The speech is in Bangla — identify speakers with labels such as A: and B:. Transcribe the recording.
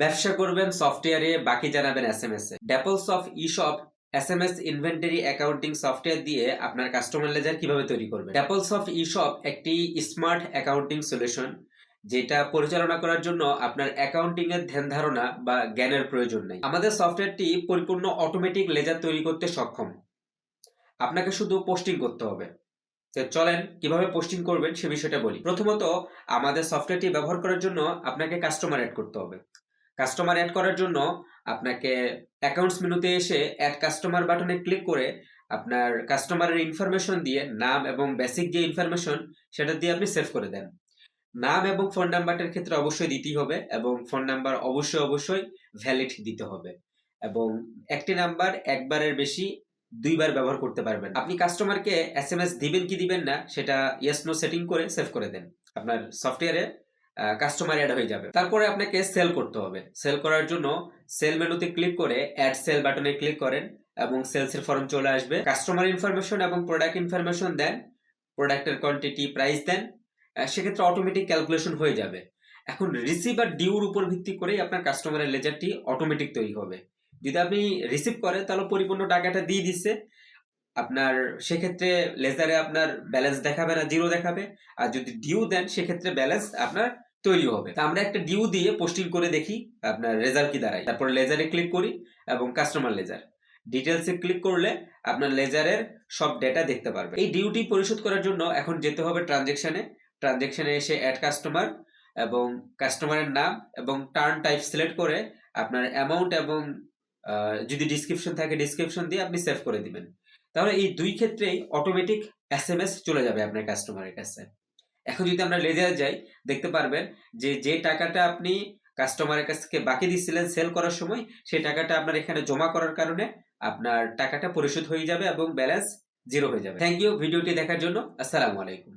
A: ব্যবসা করবেন সফটওয়্যারে, বাকি জানাবেন এস এম এস এ। ড্যাপলস of ইশপ S M S inventory accounting software দিয়ে আপনার কাস্টমার লেজার কীভাবে তৈরি করবেন। ড্যাপলস অফ ইশপ একটি স্মার্ট অ্যাকাউন্টিং সলিউশন যেটা পরিচালনা করার জন্য আপনার অ্যাকাউন্টিং এর ধ্যান ধারণা বা জ্ঞানের প্রয়োজন নেই। আমাদের সফটওয়্যারটি পরিপূর্ণ অটোমেটিক লেজার তৈরি করতে সক্ষম। আপনাকে শুধু পোস্টিং করতে হবে। তো চলেন, কীভাবে পোস্টিং করবেন সে বিষয়টা বলি। প্রথমত, আমাদের সফটওয়্যারটি ব্যবহার করার জন্য আপনাকে কাস্টমার অ্যাড করতে হবে। কাস্টমার অ্যাড করার জন্য আপনাকে অ্যাকাউন্টস মেনুতে এসে অ্যাড কাস্টমার বাটনে ক্লিক করে আপনার কাস্টমারের ইনফরমেশন দিয়ে নাম এবং বেসিক যে ইনফরমেশন সেটা দিয়ে আপনি সেভ করে দেন। নাম এবং ফোন নাম্বারটার ক্ষেত্রে অবশ্যই দিতেই হবে এবং ফোন নাম্বার অবশ্যই অবশ্যই ভ্যালিড দিতে হবে এবং একটি নাম্বার একবারের বেশি দুইবার ব্যবহার করতে পারবেন। আপনি কাস্টমারকে এস এম এস দিবেন কি দিবেন না সেটা ইয়েস নো সেটিং করে সেভ করে দেন। আপনার সফটওয়্যারে কাস্টমার অ্যাড হয়ে যাবে। তারপরে আপনাকে সেল করতে হবে। সেল করার জন্য সেল মেনুতে ক্লিক করে অ্যাড সেল বাটনে ক্লিক করেন এবং সেলসের ফর্ম চলে আসবে। কাস্টমার ইনফরমেশন এবং প্রোডাক্ট ইনফরমেশন দেন প্রোডাক্টের কোয়ান্টিটি প্রাইস দেন সেক্ষেত্রে অটোমেটিক ক্যালকুলেশন হয়ে যাবে। এখন রিসিভ আর ডিউর উপর ভিত্তি করেই আপনার কাস্টমারের লেজারটি অটোমেটিক তৈরি হবে। যদি আপনি রিসিভ করেন, তাহলে পরিপূর্ণ টাকাটা দিয়ে দিচ্ছে আপনার সেক্ষেত্রে লেজারে আপনার ব্যালেন্স দেখাবে না জিরো দেখাবে। আর যদি ডিউ দেন, সেক্ষেত্রে ব্যালেন্স আপনার তৈরি হবে। তা আমরা একটা ডিউ দিয়ে পোস্টিং করে দেখি আপনার রেজাল্ট কি দাঁড়ায়। তারপর লেজারে ক্লিক করি এবং কাস্টমার লেজার ডিটেলসে ক্লিক করলে আপনার লেজারের সব ডেটা দেখতে পারবে। এই ডিউটি পরিশোধ করার জন্য এখন যেতে হবে ট্রানজেকশনে ট্রানজেকশনে এসে অ্যাড কাস্টমার এবং কাস্টমারের নাম এবং টার্ন টাইপ সিলেক্ট করে আপনার অ্যামাউন্ট এবং যদি ডিসক্রিপশন থাকে ডিসক্রিপশন দিয়ে আপনি সেভ করে দিবেন। তাহলে এই দুই ক্ষেত্রেই অটোমেটিক এস চলে যাবে আপনার কাস্টমারের কাছে। এখন যদি আমরা লেজার যাই, দেখতে পারবেন যে যে টাকাটা আপনি কাস্টমারের কাছ থেকে বাকি দিচ্ছিলেন সেল করার সময়, সেই টাকাটা আপনার এখানে জমা করার কারণে আপনার টাকাটা পরিশোধ হয়ে যাবে এবং ব্যালেন্স জিরো হয়ে যাবে। থ্যাংক ইউ ভিডিওটি দেখার জন্য। আসসালামু আলাইকুম।